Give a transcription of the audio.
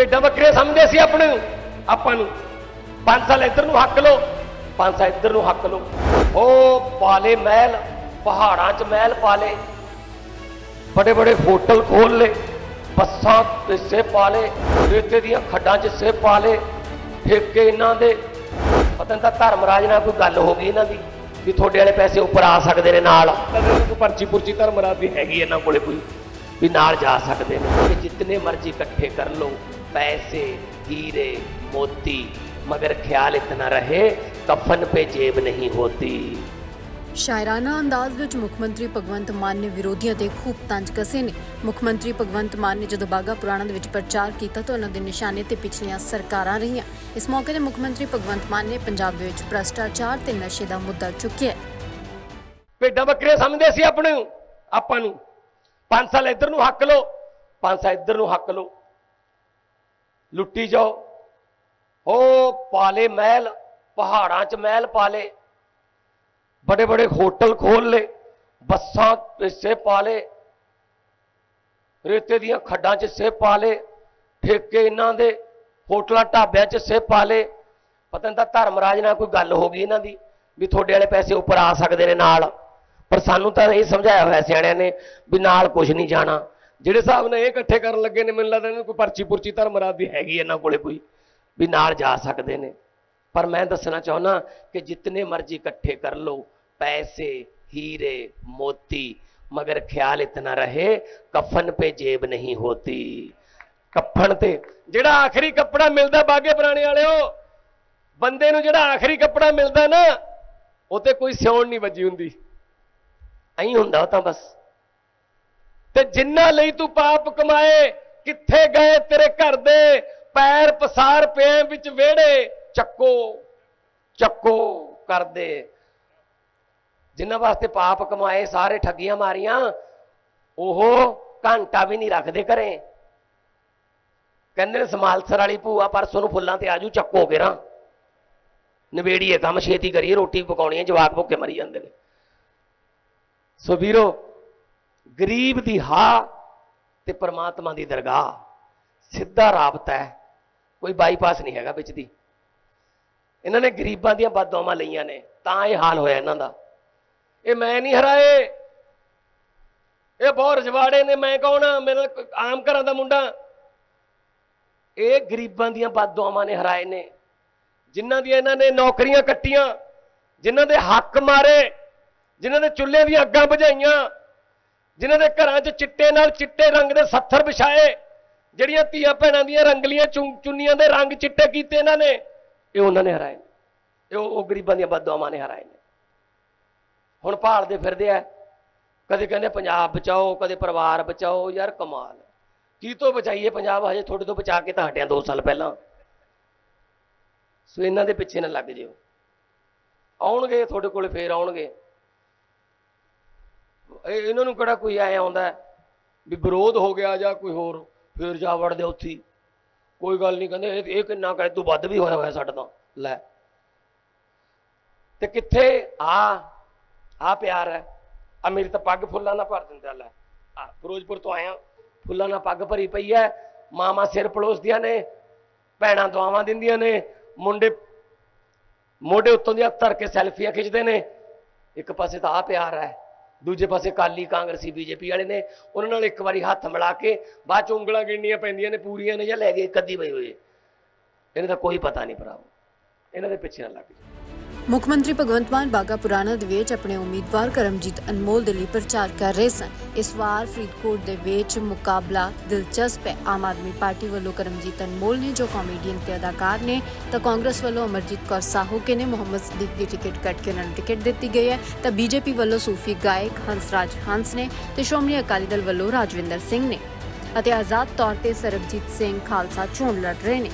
ਭੇਡਾਂ ਬੱਕਰੀਆਂ ਸਮਝਦੇ ਸੀ ਆਪਣੇ ਨੂੰ ਆਪਾਂ ਨੂੰ। ਪੰਜ ਸਾਲ ਇੱਧਰ ਨੂੰ ਹੱਕ ਲੋ ਪੰਜ ਸਾਲ ਇੱਧਰ ਨੂੰ ਹੱਕ ਲੋ ਉਹ ਪਾਲੇ ਮਹਿਲ ਪਹਾੜਾਂ 'ਚ ਮਹਿਲ ਪਾਲੇ। ਬੜੇ ਬੜੇ ਹੋਟਲ ਖੋਲ ਲੇ ਬੱਸਾਂ ਤੇ ਸੇ ਪਾਲੇ ਰੇਤੇ ਦੀਆਂ ਖੱਡਾਂ 'ਚ ਸੇ ਪਾਲੇ ਠੇਕੇ ਇਹਨਾਂ ਦੇ। ਪਤਾ ਨਹੀਂ ਤਾਂ ਧਰਮਰਾਜ ਨਾਲ ਕੋਈ ਗੱਲ ਹੋ ਗਈ ਇਹਨਾਂ ਦੀ ਵੀ ਤੁਹਾਡੇ ਵਾਲੇ ਪੈਸੇ ਉੱਪਰ ਆ ਸਕਦੇ ਨੇ ਨਾਲ। ਕੋਈ ਪਰਚੀ ਪੁਰਚੀ ਧਰਮਰਾਜ ਦੀ ਹੈਗੀ ਇਹਨਾਂ ਕੋਲੇ ਕੋਈ ਵੀ ਨਾਲ ਜਾ ਸਕਦੇ ਨੇ। ਜਿੰਨੇ ਮਰਜ਼ੀ ਇਕੱਠੇ ਕਰ ਲਓ। ਪੈਸੇ ਹੀਰੇ ਮੋਤੀ ਮਗਰ ਖਿਆਲ ਇਤਨਾ ਰਹੇ ਕਫਨ पे जेब नहीं होती ਸ਼ਾਇਰਾਨਾ ਅੰਦਾਜ਼ ਵਿੱਚ ਮੁੱਖ ਮੰਤਰੀ ਭਗਵੰਤ ਮਾਨ ਨੇ ਵਿਰੋਧੀਆਂ ਤੇ ਖੂਬ ਤੰਜ ਕਸੇ ਨੇ ਮੁੱਖ ਮੰਤਰੀ ਭਗਵੰਤ ਮਾਨ ਨੇ ਜਦੋਂ ਬਾਗਾ ਪੁਰਾਣਾ ਦੇ ਵਿੱਚ ਪ੍ਰਚਾਰ ਕੀਤਾ ਤਾਂ ਉਹਨਾਂ ਦੇ ਨਿਸ਼ਾਨੇ ਤੇ ਪਿਛਲੀਆਂ ਸਰਕਾਰਾਂ ਰਹੀਆਂ ਇਸ ਮੌਕੇ ਤੇ ਮੁੱਖ ਮੰਤਰੀ ਭਗਵੰਤ ਮਾਨ ਨੇ ਪੰਜਾਬ ਦੇ ਵਿੱਚ ਭ੍ਰਸ਼ਟਾਚਾਰ ਤੇ ਨਸ਼ੇ ਦਾ ਮੁੱਦਾ ਚੁੱਕਿਆ ਭੇਡਾਂ ਬੱਕਰੀਆਂ ਸਮਝਦੇ ਸੀ ਆਪਣੇ ਨੂੰ ਆਪਾਂ ਨੂੰ ਪੰਜ ਸਾਲ ਇੱਧਰ ਨੂੰ ਹੱਕ ਲੋ ਪੰਜ ਸਾਲ ਇੱਧਰ ਨੂੰ ਹੱਕ ਲੋ ਲੁੱਟੀ ਜਾਓ। ਉਹ ਪਾਲੇ ਮਹਿਲ, ਪਹਾੜਾਂ 'ਚ ਮਹਿਲ ਪਾਲੇ। ਬੜੇ ਬੜੇ ਹੋਟਲ ਖੋਲ ਲੇ ਬੱਸਾਂ ਤੇ ਸੇ ਪਾਲੇ ਰੇਤੇ ਦੀਆਂ ਖੱਡਾਂ 'ਚ ਸੇ ਪਾਲੇ ਠੇਕੇ ਇਹਨਾਂ ਦੇ, ਹੋਟਲਾਂ ਢਾਬਿਆਂ 'ਚ ਸੇ ਪਾਲੇ ਪਤਾ ਨਹੀਂ ਤਾਂ ਧਰਮਰਾਜ ਨਾਲ ਕੋਈ ਗੱਲ ਹੋ ਗਈ ਇਹਨਾਂ ਦੀ, ਵੀ ਤੁਹਾਡੇ ਵਾਲੇ ਪੈਸੇ ਉੱਪਰ ਆ ਸਕਦੇ ਨੇ ਨਾਲ। ਪਰ ਸਾਨੂੰ ਤਾਂ ਇਹ ਸਮਝਾਇਆ ਹੋਇਆ ਸਿਆਣਿਆਂ ਨੇ ਵੀ ਨਾਲ ਕੁਝ ਨਹੀਂ ਜਾਣਾ। ਜਿਹੜੇ ਹਿਸਾਬ ਨਾਲ ਇਹ ਇਕੱਠੇ ਕਰਨ ਲੱਗੇ ਨੇ, ਮੈਨੂੰ ਲੱਗਦਾ ਇਹਨਾਂ ਕੋਈ ਪਰਚੀ ਪੁਰਚੀ ਧਰਮ ਰਾਜ ਦੀ ਹੈਗੀ ਇਹਨਾਂ ਕੋਲੇ ਕੋਈ, ਵੀ ਨਾਲ ਜਾ ਸਕਦੇ ਨੇ। ਪਰ ਮੈਂ ਦੱਸਣਾ ਚਾਹੁੰਦਾ ਕਿ ਜਿੰਨੇ ਮਰਜ਼ੀ ਇਕੱਠੇ ਕਰ ਲਓ, ਪੈਸੇ, ਹੀਰੇ, ਮੋਤੀ, ਮਗਰ ਖਿਆਲ ਇਤਨਾ ਰਹੇ, ਕਫਨ ਪੇ ਜੇਬ ਨਹੀਂ ਹੋਤੀ। ਕੱਫਣ ਤੇ ਜਿਹੜਾ ਆਖਰੀ ਕੱਪੜਾ ਮਿਲਦਾ ਬਾਗੇ ਪੁਰਾਣੇ ਵਾਲਿਓ, ਬੰਦੇ ਨੂੰ ਜਿਹੜਾ ਆਖਰੀ ਕੱਪੜਾ ਮਿਲਦਾ ਨਾ, ਉਹ ਤੇ ਕੋਈ ਸਿਉਣ ਨਹੀਂ ਵੱਜੀ ਹੁੰਦੀ। ਐਂ ਹੁੰਦਾ ਤਾਂ ਬਸ। ਤੇ ਜਿੰਨਾ ਲਈ ਤੂੰ ਪਾਪ ਕਮਾਏ, ਕਿੱਥੇ ਗਏ ਤੇਰੇ ਘਰ ਦੇ? ਪੈਰ ਪਸਾਰ ਪਿਆ ਵਿੱਚ ਵਿਹੜੇ, ਚੱਕੋ ਚੱਕੋ ਕਰਦੇ। ਜਿਨ੍ਹਾਂ ਵਾਸਤੇ ਪਾਪ ਕਮਾਏ, ਸਾਰੇ ਠੱਗੀਆਂ ਮਾਰੀਆਂ, ਉਹ ਘੰਟਾ ਵੀ ਨਹੀਂ ਰੱਖਦੇ ਘਰੇ। ਕਹਿੰਦੇ ਨੇ, ਸਮਾਲਸਰ ਵਾਲੀ ਭੂਆ ਪਰਸੋਂ ਨੂੰ ਫੁੱਲਾਂ ਤੇ ਆਜੂ, ਚੱਕੋ ਗੇਰਾ ਨਵੇੜੀਏ ਕੰਮ, ਛੇਤੀ ਕਰੀਏ, ਰੋਟੀ ਪਕਾਉਣੀ ਹੈ, ਜਵਾਕ ਭੁੱਖੇ ਮਰੀ ਜਾਂਦੇ ਨੇ। ਸੋ ਵੀਰੋ ਗਰੀਬ ਦੀ ਹਾ ਤੇ ਪਰਮਾਤਮਾ ਦੀ ਦਰਗਾਹ। ਸਿੱਧਾ ਰਾਬਤਾ ਹੈ। ਕੋਈ ਬਾਈਪਾਸ ਨਹੀਂ ਹੈਗਾ ਵਿੱਚ ਦੀ। ਇਹਨਾਂ ਨੇ ਗਰੀਬਾਂ ਦੀਆਂ ਬਦਦੁਆਵਾਂ ਲਈਆਂ ਨੇ, ਤਾਂ ਇਹ ਹਾਲ ਹੋਇਆ ਇਹਨਾਂ ਦਾ। ਇਹ ਮੈਂ ਨਹੀਂ ਹਰਾਏ। ਇਹ ਬਹੁਤ ਰਜਵਾੜੇ ਨੇ, ਮੈਂ ਕੌਣ ਆ? ਮੇਰੇ ਆਮ ਘਰਾਂ ਦਾ ਮੁੰਡਾ। ਇਹ ਗਰੀਬਾਂ ਦੀਆਂ ਬਦਦੁਆਵਾਂ ਨੇ ਹਰਾਏ ਨੇ। ਜਿਨ੍ਹਾਂ ਦੀਆਂ ਇਹਨਾਂ ਨੇ ਨੌਕਰੀਆਂ ਕੱਟੀਆਂ, ਜਿਨ੍ਹਾਂ ਦੇ ਹੱਕ ਮਾਰੇ, ਜਿਨ੍ਹਾਂ ਦੇ ਚੁੱਲ੍ਹੇ ਦੀਆਂ ਅੱਗਾਂ ਬੁਝਾਈਆਂ ਜਿਨ੍ਹਾਂ ਦੇ ਘਰਾਂ 'ਚ ਚਿੱਟੇ ਨਾਲ ਚਿੱਟੇ ਰੰਗ ਦੇ ਸੱਥਰ ਵਿਛਾਏ, ਜਿਹੜੀਆਂ ਧੀਆਂ ਭੈਣਾਂ ਦੀਆਂ ਰੰਗਲੀਆਂ ਚੁੰ- ਚੁੰਨੀਆਂ ਦੇ ਰੰਗ ਚਿੱਟੇ ਕੀਤੇ ਇਹਨਾਂ ਨੇ, ਇਹ ਉਹਨਾਂ ਨੇ ਹਰਾਏ ਨੇ। ਇਹ ਉਹ ਗਰੀਬਾਂ ਦੀਆਂ ਬਦਦੁਆਵਾਂ ਨੇ ਹਰਾਏ ਨੇ। ਹੁਣ ਭਾਲਦੇ ਫਿਰਦੇ ਆ। ਕਦੇ ਕਹਿੰਦੇ ਪੰਜਾਬ ਬਚਾਓ, ਕਦੇ ਪਰਿਵਾਰ ਬਚਾਓ, ਯਾਰ ਕਮਾਲ ਕੀ ਤੋਂ ਬਚਾਈਏ ਪੰਜਾਬ? ਹਜੇ ਤੁਹਾਡੇ ਤੋਂ ਬਚਾ ਕੇ ਤਾਂ ਹਟਿਆ 2 ਸਾਲ ਪਹਿਲਾਂ। ਸੋ ਇਹਨਾਂ ਦੇ ਪਿੱਛੇ ਨਾ ਲੱਗ ਜਿਓ। ਆਉਣਗੇ, ਤੁਹਾਡੇ ਕੋਲ ਫੇਰ ਆਉਣਗੇ। ਇਹਨਾਂ ਨੂੰ ਕਿਹੜਾ ਕੋਈ ਆਇਆ ਆਉਂਦਾ ਵੀ ਵਿਰੋਧ ਹੋ ਗਿਆ ਜਾਂ ਕੋਈ ਹੋਰ, ਫੇਰ ਜਾ ਵੜਦੇ ਉੱਥੇ ਕੋਈ ਗੱਲ ਨਹੀਂ ਕਹਿੰਦੇ, ਇਹ ਇਹ ਕਿੰਨਾ ਕਹੇ ਤੂੰ ਵੱਧ ਵੀ ਹੋਇਆ ਹੋਇਆ ਸਾਡਾ ਤਾਂ। ਲੈ। ਤੇ ਕਿੱਥੇ? ਆ ਆ ਪਿਆਰ ਹੈ। ਆ ਮੇਰੀ ਤਾਂ ਪੱਗ ਫੁੱਲਾਂ ਨਾਲ ਭਰ ਦਿੰਦਾ ਲੈ। ਆ, ਫਿਰੋਜ਼ਪੁਰ ਤੋਂ ਆਇਆ ਫੁੱਲਾਂ ਨਾਲ ਪੱਗ ਭਰੀ ਪਈ ਹੈ। ਮਾਮਾ ਸਿਰ ਪਲੋਸਦੀਆਂ ਨੇ, ਭੈਣਾਂ ਦੁਆਵਾਂ ਦਿੰਦੀਆਂ ਨੇ, ਮੁੰਡੇ, ਮੋਢੇ ਉੱਤੋਂ ਦੀ ਧਰ ਕੇ ਸੈਲਫੀਆਂ ਖਿੱਚਦੇ ਨੇ। ਇੱਕ ਪਾਸੇ ਤਾਂ ਆ ਪਿਆਰ ਹੈ। ਦੂਜੇ ਪਾਸੇ ਕਾਲੀ ਕਾਂਗਰਸੀ, ਬੀਜੇਪੀ ਵਾਲੇ ਨੇ, ਉਹਨਾਂ ਨਾਲ ਇੱਕ ਵਾਰੀ ਹੱਥ ਮਿਲਾ ਕੇ ਬਾਅਦ ਚ ਉਂਗਲਾਂ ਗਿਣਨੀਆਂ ਪੈਂਦੀਆਂ ਨੇ, ਪੂਰੀਆਂ ਨੇ ਜਾਂ ਲੈ ਗਏ ਕੱਦੀ ਪਈ ਹੋਏ। ਇਹਨਾਂ ਦਾ ਕੋਈ ਪਤਾ ਨਹੀਂ ਭਰਾਵੋ। ਇਹਨਾਂ ਦੇ ਪਿੱਛੇ ਨਾ ਲੱਗ ਜਾਓ। ਮੁੱਖ ਮੰਤਰੀ ਭਗਵੰਤ ਮਾਨ ਬਾਗਾ ਪੁਰਾਣਾ ਦੇ ਵਿੱਚ ਆਪਣੇ ਉਮੀਦਵਾਰ ਕਰਮਜੀਤ ਅਨਮੋਲ ਦੇ ਲਈ ਪ੍ਰਚਾਰ ਕਰ ਰਹੇ ਸਨ। ਇਸ ਵਾਰ ਫਰੀਦਕੋਟ ਦੇ ਵਿੱਚ ਮੁਕਾਬਲਾ ਦਿਲਚਸਪ ਹੈ। ਆਮ ਆਦਮੀ ਪਾਰਟੀ ਵੱਲੋਂ ਕਰਮਜੀਤ ਅਨਮੋਲ ਨੇ, ਜੋ ਕਾਮੇਡੀਅਨ ਤੇ ਅਦਾਕਾਰ ਨੇ, ਤਾਂ ਕਾਂਗਰਸ ਵੱਲੋਂ ਅਮਰਜੀਤ ਕੌਰ ਸਾਹੂਕੇ ਨੇ, ਮੁਹੰਮਦ ਸਦੀਕ ਦੀ ਟਿਕਟ ਕੱਟ ਕੇ ਉਹਨਾਂ ਨੂੰ ਟਿਕਟ ਦਿੱਤੀ ਗਈ ਹੈ। ਤਾਂ ਬੀਜੇਪੀ ਵੱਲੋਂ ਸੂਫੀ ਗਾਇਕ ਹੰਸਰਾਜ ਹੰਸ ਨੇ ਤੇ ਸ਼੍ਰੋਮਣੀ ਅਕਾਲੀ ਦਲ ਵੱਲੋਂ ਰਾਜਵਿੰਦਰ ਸਿੰਘ ਨੇ। ਅਤੇ ਆਜ਼ਾਦ ਤੌਰ ਤੇ ਸਰਬਜੀਤ ਸਿੰਘ ਖਾਲਸਾ ਚੋਣ ਲੜ ਰਹੇ ਨੇ।